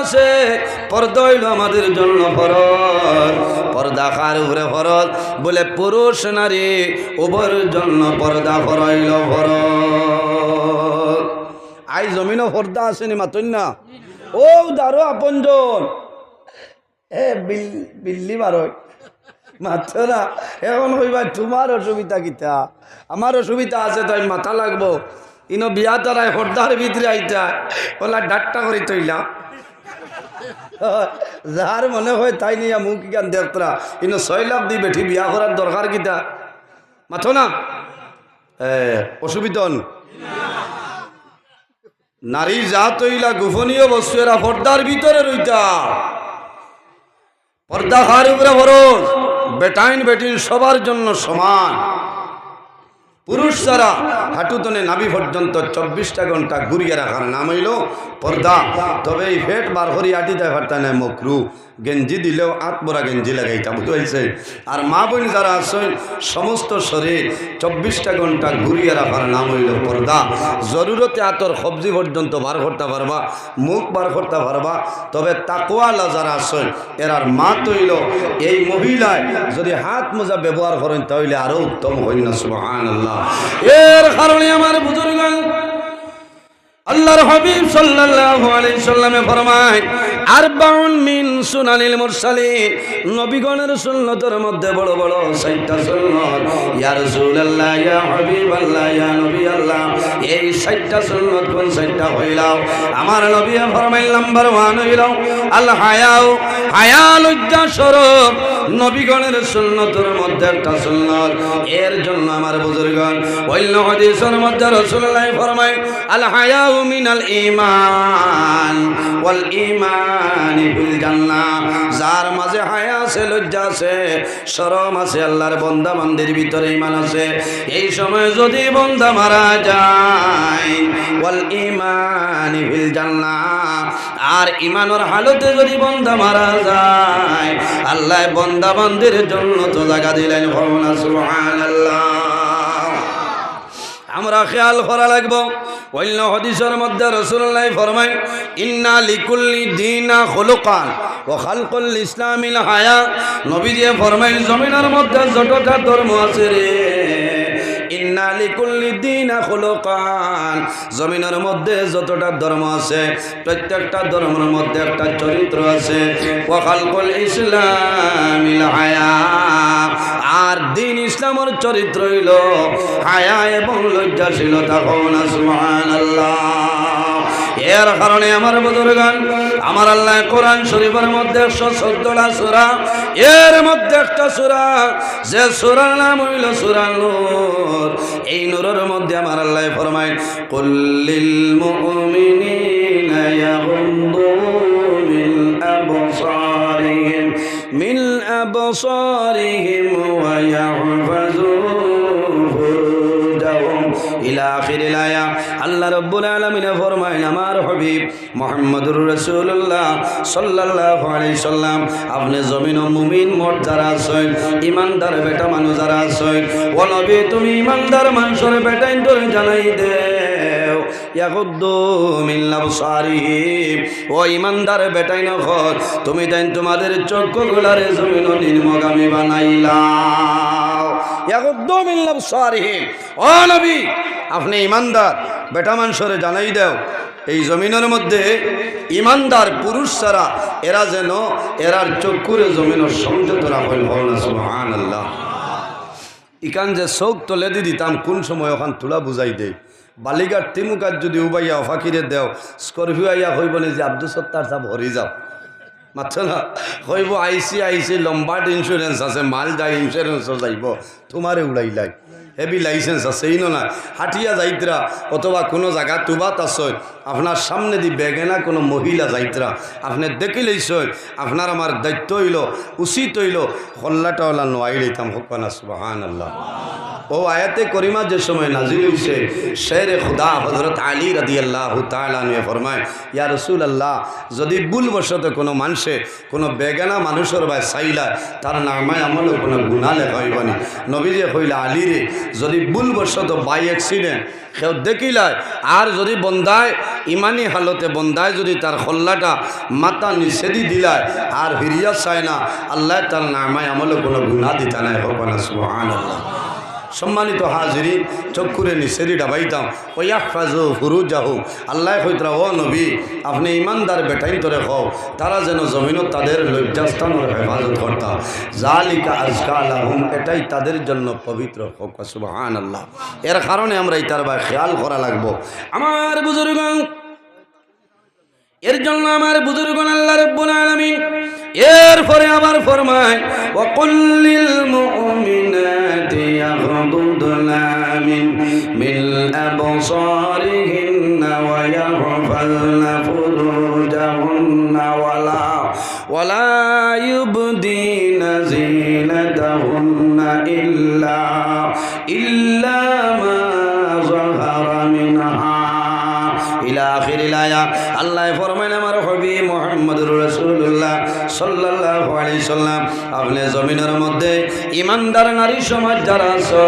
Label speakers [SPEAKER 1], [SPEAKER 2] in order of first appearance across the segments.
[SPEAKER 1] আছে। পর্দা হইল আমাদের জন্য ফরজ। পর্দা কার উপরে ফরজ? বলে পুরুষ নারী উভয়ের জন্য পর্দা ফরাইল ফরজ। আই জমিনও পর্দা আসেনি মাতন না? ও দারো আপনজন। এ বিল, বিল্লি মারো। মাত্র না এখন কইবা তোমার অসুবিধা কিতা? আমার অসুবিধা আছে তাই মাথা লাগবো। ইনো বিয়া তারাই হরদার ভিতরে আইতা। ওলা ডাট্টা করে তৈলা যার মনে হয় তাই নিয়ে মুখ জ্ঞান দেখতরা কিন্তু ছয় লাখ দি বেঠি বিয়া করার দরকার কিতা? মাথো না? এ, অসুবিধা নারী যা তৈলা গোপনীয় বস্তু এরা পর্দার ভিতরে রইতা পর্দা হার উপরে ভরস বেটাইন বেটিন সবার জন্য সমান। পুরুষ যারা হাঁটুতনে নাভি পর্যন্ত চব্বিশটা ঘণ্টা ঘুরিয়ে রাখার নাম হইল পর্দা। তবে এই ফেট বার করি আটি দেয় পারতা না মকরু গেঞ্জি দিলেও আত্মরা গেঞ্জি লাগাইতা বুঝতে আর মা বোন যারা আছেন, সমস্ত শরীর চব্বিশটা ঘণ্টা ঘুরিয়ে রাখার নাম হইল পর্দা। জরুরতে আতর সবজি পর্যন্ত বার করতে পারবা, মুখ বার করতে পারবা। তবে তাকুয়ালা যারা আছেন, এরার মা তৈল এই মহিলায় যদি হাত মোজা ব্যবহার করেন, তাহলে আরও উত্তম হইল না সুবহান আল্লাহ এর কারণে আমার বুজুর্গ আল্লাহর হাবিব সাল্লাল্লাহু আলাইহি সাল্লামে ফরমায়, আরবাউন মিন সুনানিল মুরসালিন নবীগণের সুন্নতের মধ্যে বড় বড় সাইটটা সুন্নত। ইয়া রাসূলুল্লাহ, ইয়া হাবিবাল্লাহ, ইয়া নবী আল্লাহ এই সাইটটা সুন্নত কোন সাইটটা হইলাও? আমার নবী ফরমাইল নাম্বার 1 হইলাও, আল হায়াউ হায়া লজ্জা স্বরূপ। নবীগণের সুন্নতের মধ্যে একটা সুন্নত। এর জন্য আমার বুজুর্গণ, অন্য হাদিসের মধ্যে রাসূলুল্লাহ ফরমায়, আল হায়াউ মিনাল ঈমান ওয়াল ঈমান বিল জান্নাহ। যার মাঝে হায়া আছে, লজ্জা আছে, শরম আছে, আল্লাহর বান্দা বান্দির ভিতরে ঈমান আছে। এই সময় যদি বান্দা মারা যায়, ওয়াল ঈমান বিল জান্নাহ। আর ঈমানের হালতে যদি বান্দা মারা যায়, আল্লাহ বান্দা বান্দির জন্য তো জায়গা দিলেন ভগবান সুবহানাল্লাহ। আমরা খেয়াল করা লাগবো, অন্য হদিসের মধ্যে রসুল্লাহ ফরমাই ইন্না লিকুল্লি দিনা হলুকান ও খালকুল ইসলামিল হায়া। নবী দিয়ে ফরমাই জমিনের মধ্যে যতটা ধর্ম আছে রে। জমিনের মধ্যে যতটা ধর্ম আছে, প্রত্যেকটা ধর্মের মধ্যে একটা চরিত্র আছে। ও ইসলাম আর দিন ইসলামের চরিত্র হইল হায়া এবং লজ্জাশীলতা কোন সুবহানাল্লাহ। এর কারণে আমার বুজুরগান, আমার আল্লাহ কোরআন শরীফের মধ্যে একশো চোদ্দটা সুরা, এর মধ্যে একটা সুরা, যে সুরার নাম হইল সুরা নূর। এই নূরের মধ্যে আমার আল্লাহ ফরমায় কল্লিল মুমিনিনা ইয়াগুন্দু মিন আবসারিহিম মিন আবসারিহিম ওয়া ইয়াহফাজুন আল্লাহ আপনি জমিন ও মুমিন মোট যারা আছেন ইমানদার বেটা মানুষ যারা আছেন, ও নবী, তুমি ইমানদার মানুষের বেটাইন ধরে জানাই দে বেটাই নখর তুমি তাই তোমাদের চক্ষু গুলারে জমিন নির্মগামী বানাইলা। আপনি ইমানদার, বেটা মানুষরে জানাই দেও, এই জমিনের মধ্যে ইমানদার পুরুষ ছাড়া এরা যেন এরার চক্ষুরে জমিনের সংযত রাখেন ইকান যে চোখ তলে দি দিতাম, কোন সময় ওখান তুলা বুঝাই দেয় বালিগার তিমুকার যদি উবাইয়া ফাঁকিরে দেও স্করপিও আইয়া হইব যে আব্দুল সত্তার সাহেব হরি যাও। মাত্র না। কইব আইসি আইসি লম্বাট ইন্স্যুরেন্স আছে মাল যায় যাইব। তোমারে উড়াইলাই হেভি লাইসেন্স আছে এই না। হাটিয়া যাইতরা, অথবা কোনো জায়গা তুবাত আছে আপনার সামনে দি বেগেনা কোনো মহিলা যাইতরা। আপনি দেখি লইছই আপনার আমার দায়িত্ব হইল, উচিত হইল হল্লাটা হল্লা নোয়াই লইতাম, হোক না সুবাহান আল্লাহ ও আয়াতে করিমা যে সময় নাজিল হইছে শের খুদা হজরত আলী রাদি আল্লাহ তালিয়ে ফরমায়, ইয়া রসুল আল্লাহ যদি ভুলবশত কোনো মানুষে, কোনো বেগানা মানুষের বা চাইলায় তার নামায় আমলে কোনো গুণা লেখা হইবানি নবীজে কইলা, আলী রে, যদি ভুলবশত বাই অ্যাক্সিডেন্ট, কেউ দেখিলায়, আর যদি বন্দায় ইমানি হালতে বন্দায় যদি তার খল্লাটা মাথা নিষেধি দিলায়, আর হিরিয়া চায় না, আল্লাহ তার নামায় আমলে কোনো গুণা দিতা নাই, হোক না সুহান আল্লাহ সম্মানিত হাজিরি চক্ষুরে নিচেরি ডাবাইতাম ওয়াফাজু ফুরু যাহু আল্লাহ হইতরা ও নবী, আপনি ইমানদার বেটাইন তোরে হও তারা যেন জমিনত তাদের লজ্জাস্থানের হেফাজত করতাম জালিকা আজকা আলাহুম এটাই তাদের জন্য পবিত্র হোক সুবহান আল্লাহ এর কারণে আমরা ইতার বা খেয়াল করা লাগবো। আমার বুজুর্গ, এর জন্য আমার বুজুর্গ আল্লাহ রব্বুল আলামিন এরপরে আবার ফরমায় ওয়াকুল্লিল মুমিনাতি ইয়াগদুদনা মিন মিল আবসারিহিন্না ওয়া ইয়াহফাযনা ফুরুজাহুন্না ইল্লা ইল্লা মা যাহারা মিনহা। আল্লাহ ফরমাইন আমার হবি মুহাম্মদুর রাসূলুল্লাহ। সাল্লাল্লাহু আলাইহি সাল্লাম, আপনি জমিনের মধ্যে ইমানদার নারী সমাজ যারা আছে,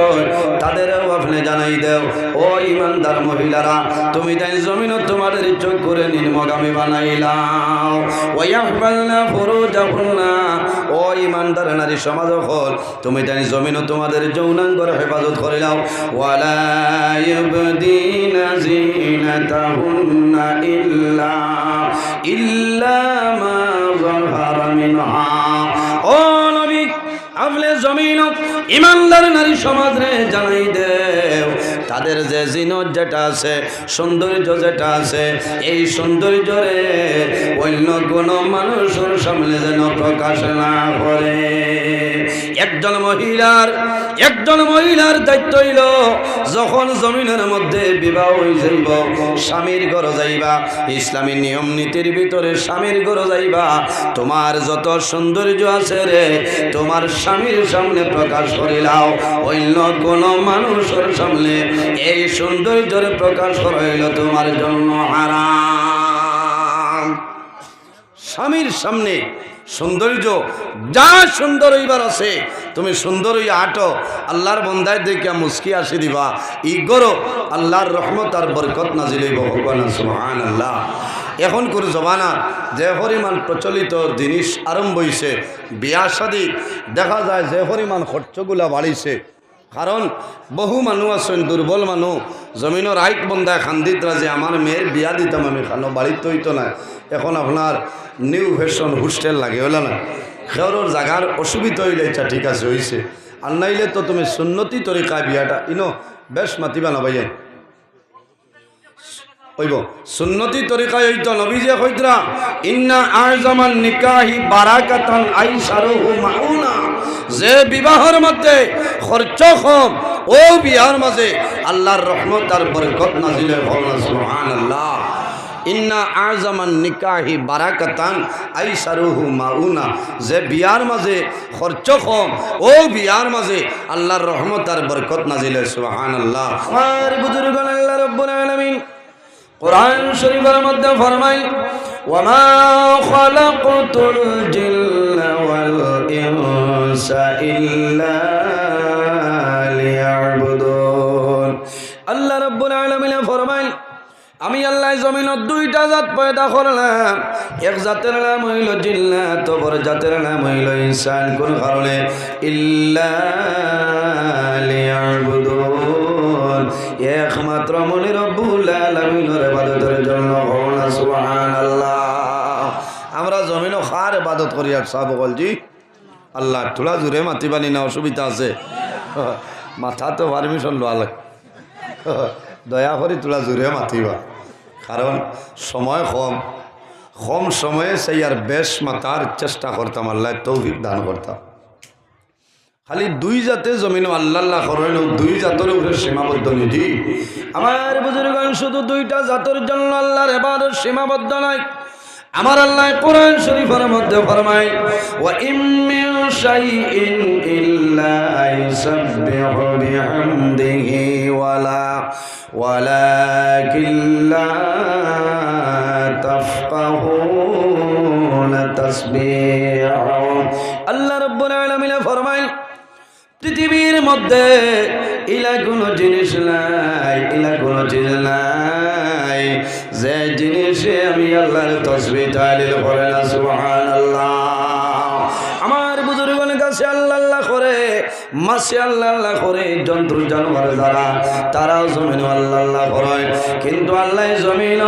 [SPEAKER 1] তাদেরও আপনি জানাই দেও। ও ইমানদার মহিলারা, তুমি তাই জমিনত তোমাদের চোখ করে নির্মগামী বানাইলাও। ওয়াহবালনা ফুরুজাহুন্না ও ইমানদার নারী সমাজ হল, তুমি তাই জমিন তোমাদের যৌনাঙ্গর হেফাজত করিলাও ওয়ালা ইবদিনা জিনাতাহুন্না ইল্লা ইল্লা মা যাহারা মিনহা। ও নবী, আপনি জমিন ইমানদার নারী সমাজরে জানাই দেও। তাদের যে জিনত যেটা আছে, সৌন্দর্য যেটা আছে, এই সৌন্দর্যরে অন্য কোনো মানুষের সামনে যেন প্রকাশ না করে। একজন মহিলার একজন মহিলার দায়িত্ব হইল যখন জমিনের মধ্যে বিবাহ হয়ে যাইব, স্বামীর ঘর যাইবা, ইসলামী নিয়ম নীতির ভিতরে স্বামীর ঘর যাইবা, তোমার যত সৌন্দর্য আছে রে, তোমার স্বামীর সামনে প্রকাশ করিলাও অন্য কোন মানুষের সামনে এই সৌন্দর্যের প্রকাশ করাইল তোমার জন্য হারাম। স্বামীর সামনে সৌন্দর্য, যা সুন্দর হইবার আছে, তুমি সুন্দর হইয়া আটো। আল্লাহর বন্ধায় দেখে মুস্কি আসি দিবা। ই গরো আল্লাহর রহমত আর বরকত নাজিল হইব ভগবান সুহান আল্লাহ এখন করে জমানা যে পরিমাণ প্রচলিত জিনিস আরম্ভ হইছে, বিয়া সাদী দেখা যায় যে পরিমাণ খরচগুলা বাড়িছে। কারণ বহু মানুষ আছেন দুর্বল মানুষ জমিনের আইট বন্ধায় খান্দিত রাজে আমার মেয়ের বিয়া দিতাম আমি খানো বাড়িতে হইতো না এখন আপনার নিউ ফ্যাশন হোস্টেল লাগে, হলো না খেওর জাগার অসুবিধা হইলে এটা ঠিক আছে হইছে আর নাইলে তো তুমি সুন্নতি তরিকায় বিয়াটা, ইনো, বেশ মাতিবা না ভাইয়া? হইব। সুন্নতি তরিকায় হইতো নবীজে কইতরা ইন্না আযমান নিকাহি বারাকাতান আইসারুহু মাউনা। যে বিবাহের মধ্যে খরচ কম ও বিয়ার মাঝে আল্লাহর রহমত আর বরকত নাজিল হয় সুবহানাল্লাহ। ইন্না আজমান নিকাহি বারাকাতান আইসারুহু মাউনা। যে বিয়ার মাঝে খরচ কম ও বিয়ার মাঝে আল্লাহর রহমত আর বরকত নাজিল সুবহানাল্লাহ। আমার বুজুর্গ আল্লাহ রাব্বুল আলামিন কোরআন শরীফের মধ্যে ফরমাই ওয়ামা খালাকতুল জিন্না ওয়াল ইনসা আল্লাহ জমিনত দুইটা জাত পয়দা করলাম। এক জাতের নাম হইল জিন্নাত, অপর জাতের নাম হইল ইনসান। কোন কারণে? ইল্লা একমাত্র মনে রব্বুল আলামিনের ইবাদতের জন্য ভগবান সুবহানাল্লাহ। আমরা জমিনও খার ইবাদত করি আর সাহ বলজি আল্লাহ তোলা জুড়ে মাতি বানি না, অসুবিধা আছে। মাথা তো পারমিশন লোয়া লাগে দয়া করে তোলা জুড়ে মাতিবা কারণ সময় কম। কম সময়ে সেই আর বেশ মাতার চেষ্টা করতাম, আল্লাহ তৌফিক দান করতাম। খালি দুই জাতে জমিন আল্লাহ করেন দুই জাতের উপরে সীমাবদ্ধ নিধি। আমার বুজুর্গান, শুধু দুইটা জাতের জন্য আল্লাহর এবার সীমাবদ্ধ নয়। আমার আল্লাহ কোরআন শরীফের মধ্যে ফরমায়, ওয়া ইম্মিন শাইইন ইল্লা ইউসাব্বিহু বিহামদিহি ওয়ালা তাসবিহু। আল্লাহ রাব্বুল ফরমায় পৃথিবীর মধ্যে ইলা কোনো জিনিস নাই, ইলা কোনো জিনিস নাই। যে জিনিসে আমি আল্লাহর তসবি তাহলে করে না মাসে আল্লাহ আল্লাহ করে জন্তু জানোয়ার দ্বারা তারাও জমিন আল্লাহ আল্লাহ করে। কিন্তু আল্লাহ জমিন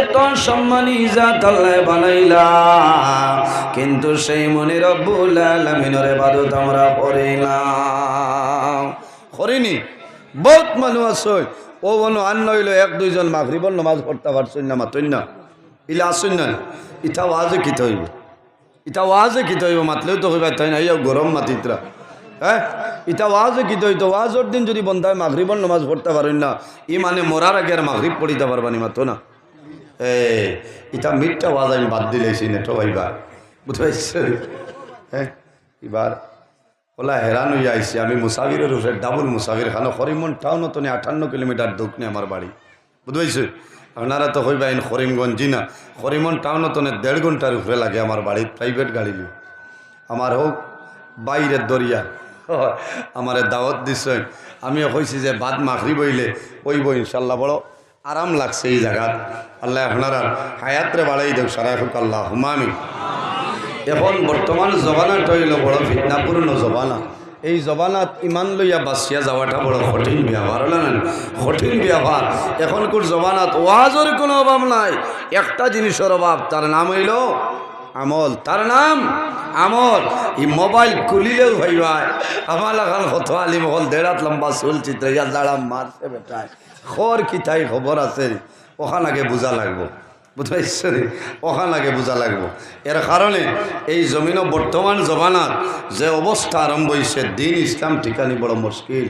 [SPEAKER 1] এত সম্মানী জাত আল্লাহ বানাইলা। কিন্তু সেই মনে রব্বুল আলামিনের ইবাদত আমরা করি না করিনি। বহুত মানুষ আছে ও বনু আন নইল এক, দুইজন মাগরিবর নমাজ পড়তে পারছেন না মাতই না। ইলা আসুন না। ইটা ওয়াজে কিতে হইব ইটা ওয়াজে কিতে হইব মাতলেও তো হইবা তাই না গরম মাতিতরা। হ্যাঁ? ইটা ওয়াজে কিতে হইতো ওয়াজর দিন যদি বন্ধ বন্ধায় মাগরিবর নমাজ পড়তে পারেন না ই মানে মরার আগে আর মাগরিব পড়িতে পারবানি মাতো না। এ ইটা মিটটা ওয়াজ আমি বাদ দিলেছি নেটো ভাইবা বুঝতে পারছি হ্যাঁ? এবার ওলা হেরান হয়ে আইসি আমি মুসাফিরের উপরে ডাবল মুসাফির খানো হরিমন টাউনও তো আটান্ন কিলোমিটার দক্ষিণে আমার বাড়ি। বুঝতে পারছি আপনারা তো হইবা ইন করিমগঞ্জ জি না? করিমন টাউনও তো দেড় ঘণ্টার উপরে লাগে আমার বাড়ি প্রাইভেট গাড়ি। আমার হোক বাইরের দরিয়া আমারে দাওয়াত দিছেন। আমিও কইছি যে বাদ মাখরি বইলে ওইব ইনশাল্লাহ, বড় আরাম লাগছে এই জায়গাত আল্লাহ আপনারা হায়াতরে বাড়াই দেব সারা হোক আল্লাহ হুমামি এখন বর্তমান জবানাটা হইল বড় ফিতনাপূর্ণ জবানা। এই জবানাত ইমান লইয়া বাঁচিয়া যাওয়াটা বড় কঠিন ব্যবহার, হলো না? কঠিন ব্যবহার। এখনকার জবানাত ওয়াজের কোনো অভাব নাই। একটা জিনিসের অভাব, তার নাম হইল আমল। তার নাম আমল। এই মোবাইল খুলিলেও ভাই ভাই। আমার এখন কত আলি মহল দেড়াত লম্বা চুল চিত্র ইয়া দাঁড়া মারছে বেটায়। খর কি তাই খবর আছে ওখান আগে বোঝা লাগবো। বুঝতে ওখান আগে বোঝা লাগবো। এর কারণে এই জমিন বর্তমান জমানাত যে অবস্থা আরম্ভ হয়েছে দিন ইসলাম ঠিকানি বড় মুশকিল,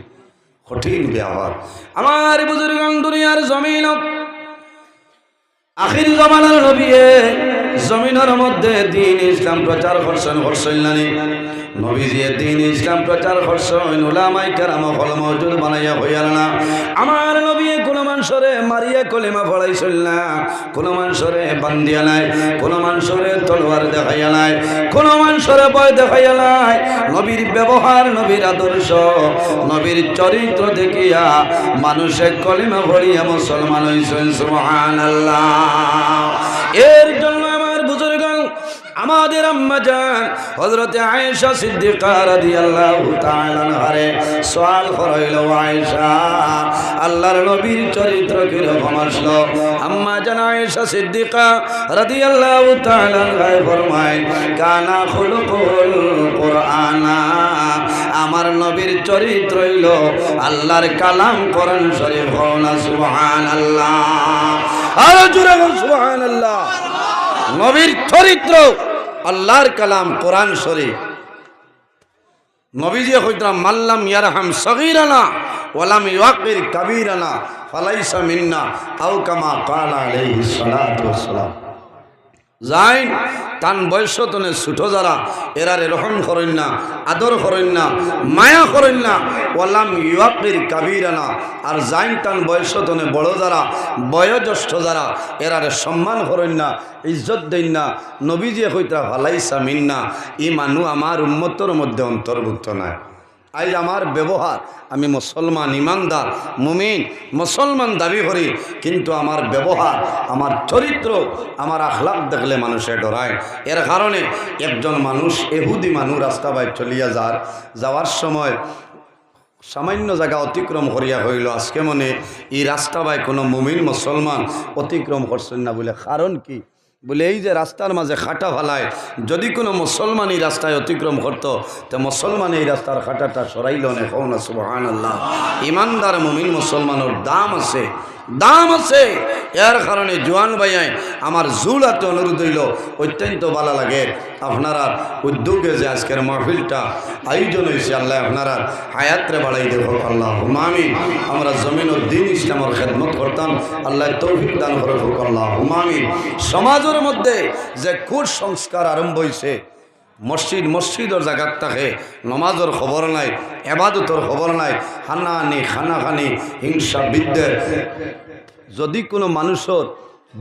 [SPEAKER 1] কঠিন ব্যবহার। আমার বুজুর্গ দুনিয়ার জমিন আখির জমানার নবীয়ে জমিনের মধ্যে দিন ইসলাম প্রচার করছেন নবীজিয়ে দিন করছেন হইয়াল না? মানুষরে না মানুষরে নাই মানুষরে মানুষরে ব্যবহার, নবীর আদর্শ, নবীর চরিত্র দেখিয়া মানুষে কলিমা ভরিয়া মুসলমান হইছেন, সুবহানাল্লাহ। এর জন্য আমাদের আম্মা জান হযরতে আয়েশা সিদ্দিকা রাদিয়াল্লাহু তাআলা আনহারে সওয়াল করাইল আয়েশা, আল্লাহর নবীর চরিত্র কি রকম আসলো? আম্মা জান আয়েশা সিদ্দিকা রাদিয়াল্লাহু তাআলা আনহায় ফরমায়, কানা খুলুকুল কুরআনা, আমার নবীর চরিত্র হইল আল্লাহর কালাম কোরআন শরীফ হওয়া সুবহানাল্লাহ। আর জোরে সুবহানাল্লাহ। নবীর চরিত্র আল্লাহর কালাম কোরআন শরীফ। নবীজি হইতাম মাল্লাম ইয়ারহাম সগির আনা ওয়ালাম ইয়াকির কাবির আনা ফালাইসা মিন্না, আও কামা কালা আলাইহিস সালাতু ওয়াসসালাম। যাইন তান বয়স তনে ছুটো যারা এরারে রহম করেন না, আদর করেন না, মায়া করেন না, ওয়ালাম ইউয়াকির কাবিরানা, আর যাইন তান বয়স তনে বড় যারা, বয়োজ্যেষ্ঠ যারা এরারে সম্মান করেন না, ইজ্জত দেন না নবীজি হইতা ভালাইসা মিন্না ই মানু আমার উম্মতর মধ্যে অন্তর্ভুক্ত নয় আজ আমার ব্যবহার। আমি মুসলমান, ইমানদার, মুমিন, মুসলমান দাবি করি, কিন্তু আমার ব্যবহার, আমার চরিত্র, আমার আখলাক দেখলে মানুষে ডরায়। এর কারণে একজন মানুষ, এহুদি মানুষ রাস্তা বাইর চলিয়া যার, যাওয়ার সময় সামান্য জায়গা অতিক্রম করিয়া হইল। আজকে মনে এই রাস্তা বাই কোনো মুমিন, মুসলমান অতিক্রম করছেন না বলে কারণ কি? বলে, এই যে রাস্তার মাঝে খাটা ফালায়, যদি কোনো মুসলমান এই রাস্তায় অতিক্রম করতো, তো মুসলমান এই রাস্তার খাটাটা সরাইল না সুবাহ আল্লাহ ইমানদার মুমিন মুসলমানের দাম আছে। দাম আছে। এর কারণে জোয়ান ভাইয়াই আমার জুলাতে অনুরোধ হইল, অত্যন্ত ভালো লাগে। আপনারা উদ্যোগে যে আজকের মাহফিলটা আয়োজন হয়েছে, আল্লাহ আপনারা হায়াত্রে বাড়াই দেব। আল্লাহ হুমামি আমরা জমিন ও দিন ইসলামের খেদমত করতাম। আল্লাহ তৌফিক দান করে আল্লাহ হুমামি সমাজের মধ্যে যে কুসংস্কার আরম্ভ হয়েছে মসজিদ মসজিদর জায়গার থাকে নমাজর খবর নাই এবাদতর খবর নাই, হানাহানি, খানাখানি, হিংসা বিদ্যের যদি কোনো মানুষের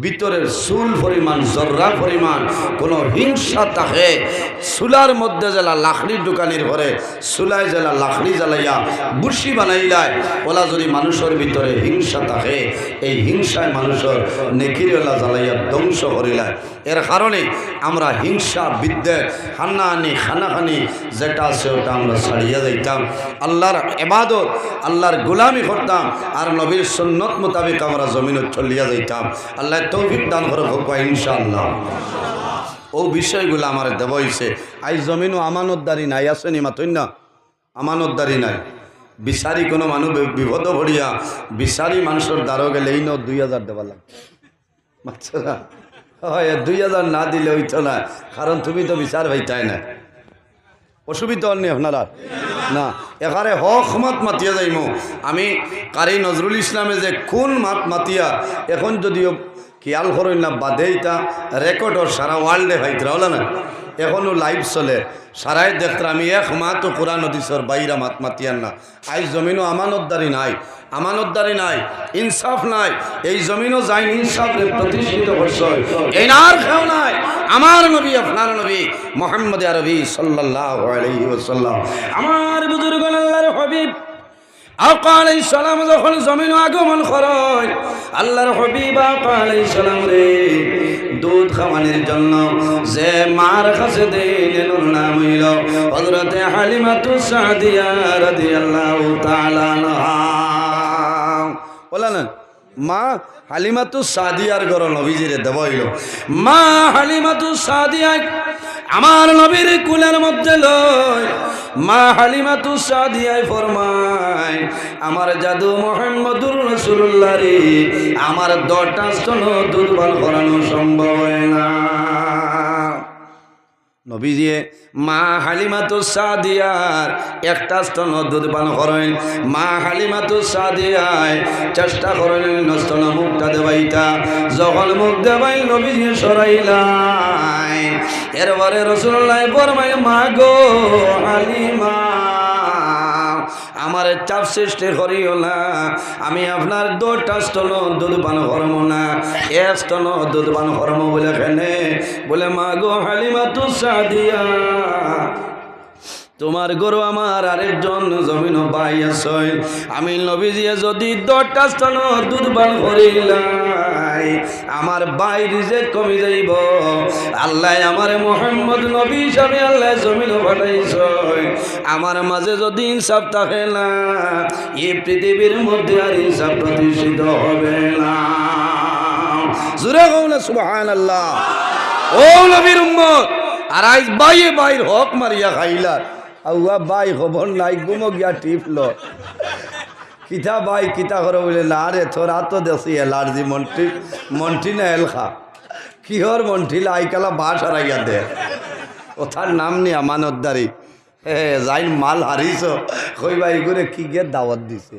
[SPEAKER 1] ভিতরের চুল পরিমাণ জর্রা পরিমাণ কোনো হিংসা থাকে চুলার মধ্যে জেলা লাখড়ির দোকানের ঘরে চুলায় জেলা লাখড়ি জ্বালাইয়া বুসি বানাইলায় ওলা যদি মানুষের ভিতরে হিংসা থাকে, এই হিংসায় মানুষের নেকিরওয়ালা জ্বালাইয়া ধ্বংস করিলায় এর কারণে আমরা হিংসা বিদ্যে হান্নাহানি খানাখানি, যেটা আছে ওটা আমরা ছাড়িয়ে যাইতাম আল্লাহর এবাদত আল্লাহর গোলামি করতাম আর নবীর সন্ন্যত মোতাবেক আমরা জমিনত চলিয়া যাইতাম। আল্লাহ তৌফিক দান করে হোক ইনশাআল্লাহ। ও বিষয়গুলো আমার দেব হইছে। আই জমিনও আমানতদারি নাই আসেনি মাতই না? আমানতদারি নাই। বিচারি কোনো মানুষ বিপদ ভরিয়া বিচারি মানুষের দ্বারও গেলে এই ন দুই হাজার দেওয়া লাগে বাচ্চারা হয় দুই হাজার না দিলে হইতো না। কারণ তুমি তো বিচার ভাইতাই না। অসুবিধা নেই আপনারা? না। এখানে হক মাত মাতিয়া যাইম। আমি কারি নজরুল ইসলামে যে কোন মাত মাতিয়া, এখন যদিও খেয়াল করেন না, বাদেইতা রেকর্ডর সারা ওয়ার্ল্ডে ভাইতরা হলো না। এখনও লাইভ চলে। সারাই দেখতে আমি এক মাত কোরআন নদীসর বাইরা মাত মাতিয়ান না। আই জমিনও আমানতদারি নাই আমানতদারি নাই, ইনসাফ নাই। এই জমিনও যাই ইনসাফ প্রতিষ্ঠিত খেও নাই। আমার নবী, আপনার নবী মোহাম্মদ আরবি সাল্লাল্লাহু আলাইহি ওয়াসাল্লাম। আমার বুজুর্গ আল্লাহর হাবিব আকা আলাইহিস সালাম যখন জমিন আগমন করেন, আল্লাহর হাবিব আকা আলাইহিস সালাম রে। দুধ খাওয়ানোর জন্য যে মার কাছে দিলেন নাম হইল হযরতে হালিমাতু সাদিয়া রাদিয়াল্লাহু তাআলা আনহা। বলা না মা হালিমাতু সাদিয়ার ঘর নবীজিরে দেব মা মা হালিমাতু সাদিয়া আমার নবীর কুলের মধ্যে লয়। মা হালিমাতু সাদিয়ায় ফরমায়, আমার জাদু মোহাম্মদুর রসুল্লাহ রে, আমার দশটা স্তন দুর্বল করানো সম্ভব হয় না। নবীজিয়ে, মা হালিমাতু সাদিয়ার একটা স্তন দুধ পান করেন। মা হালিমাতু সাদিয়ায় চেষ্টা করেন নস্তন মুখটা দেবাইতা। যখন মুখ দেবাই, নবীজি সরাইলাই। এরপরে রসুল্লাই বরমাই মা গো হালিমা আমার চাপ সৃষ্টি করিও না। আমি আপনার দুটা স্তন দুধ পান করব না। এ স্তন দুধ পান করব বলে খেলে বলে মা গো হালিমা তু সাদিয়া, তোমার গরু আমার আরেকজন জমিন আছে আমি নবীজিয়ে যদি দশটা স্থান দুধ পান করিলাই আমার বাইরে যে কমি যাইব। আল্লাহ আমার মোহাম্মদ নবী হিসাবে আল্লাহ জমিন পাঠাইছ আমার মাঝে যদি ইনসাফ থাকে না এই পৃথিবীর মধ্যে আর ইনসাফ প্রতিষ্ঠিত হবে না। জুড়ে কৌলে সুবহান আল্লাহ ও নবীর উম্মত, আর আজ বাইয়ে বাইর হক মারিয়া খাইলা আউয়া বাই খবর নাই, গুমো গিয়া টিপল। কিতা বাই কিতা করো বলে, না রে, তোরা তো দেশি এলার্জি, মন্টি মন্টি না এলখা। কিহর মন্টি আইকালা বাস হারাইয়া দে ওথার নাম নি আমানতদারি। হ্যাঁ যাই মাল হারিছ। কই বাই করে কি গে দাওয়াত দিছে?